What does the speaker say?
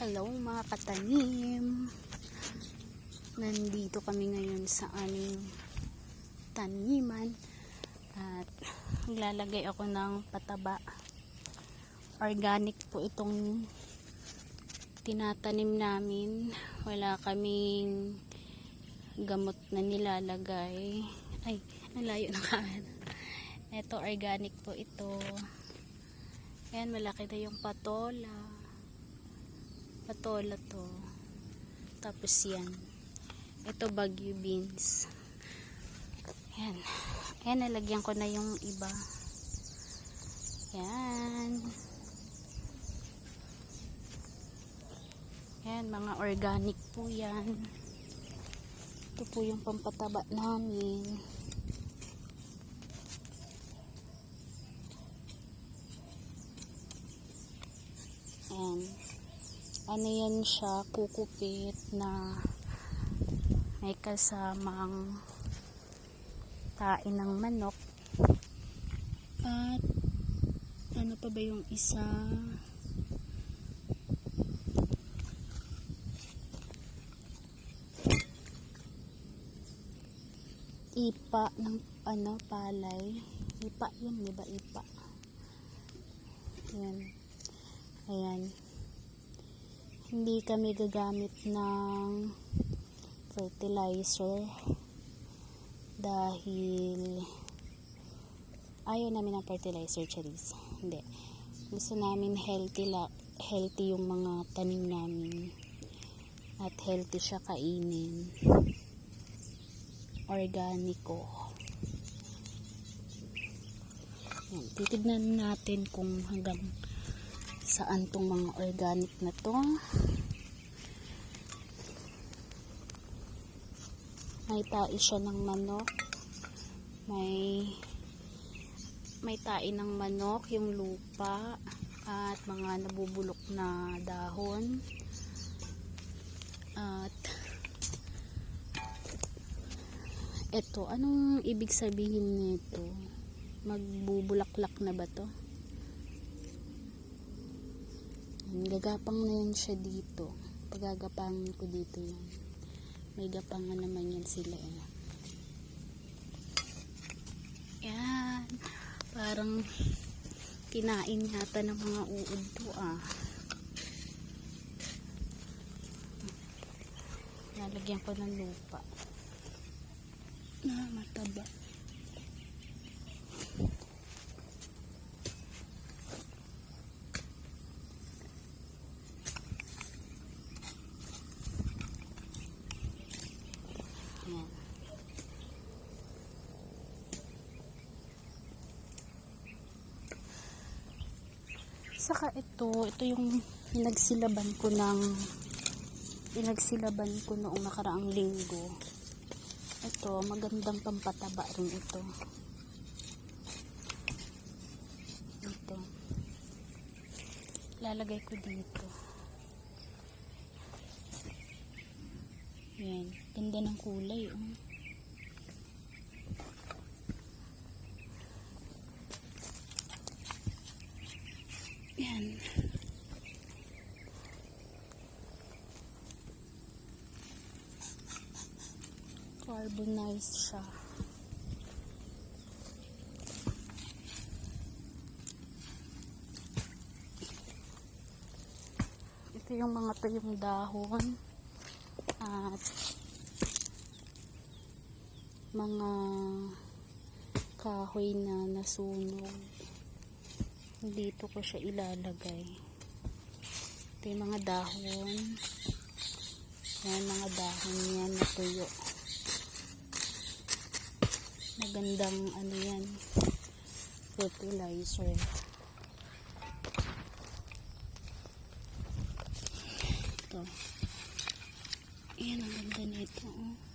Hello mga katanim. Nandito kami ngayon sa aming taniman at maglalagay ako ng pataba. Organic po itong tinatanim namin. Wala kaming gamot na nilalagay. Ay, nalayo na kanan. Ito organic po ito. Ayan, malaki na yung patola patola to. Tapos yan. Ito bagyo beans. Yan. Yan nalagyan ko na yung iba. Yan. Yan mga organic po yan. Ito po yung pampataba namin yan ano yan siya, kukupit na may kasamang tain ng manok. At ano pa ba yung isa? Ipa ng ano, palay. Ipa yun, di ba? Ipa. Yan. Ayan hindi kami gagamit ng fertilizer dahil ayaw namin ng fertilizer cherries hindi. Gusto namin healthy la healthy yung mga tanim namin at healthy siya kainin. Organico Yan, titignan natin kung hanggang saan tong mga organic na to. May tai siya ng manok. May may tai ng manok yung lupa at mga nabubulok na dahon. At eto anong ibig sabihin nito? Magbubulaklak na ba to gagapang na yan siya dito. Pagagapangin ko dito yan may gapangan naman yan sila eh. yan. Parang kinain yata ng mga uod to ah. Lalagyan ko ng lupa. Na mataba Ayan. Saka ito, ito yung pinagsilaban ko ng pinagsilaban ko noong nakaraang linggo. Ito, magandang pampataba rin ito. Ito. Lalagay ko dito. Yan. Ganda ng kulay. Oh. Yan. Carbonized siya. Ito yung mga to yung dahon. At mga kahoy na nasunog. Dito ko siya ilalagay. Ito yung mga dahon. Yan mga dahon yan na tuyo magandang ano yan fertilizer ito Ayan, ang ganda nito. Oh.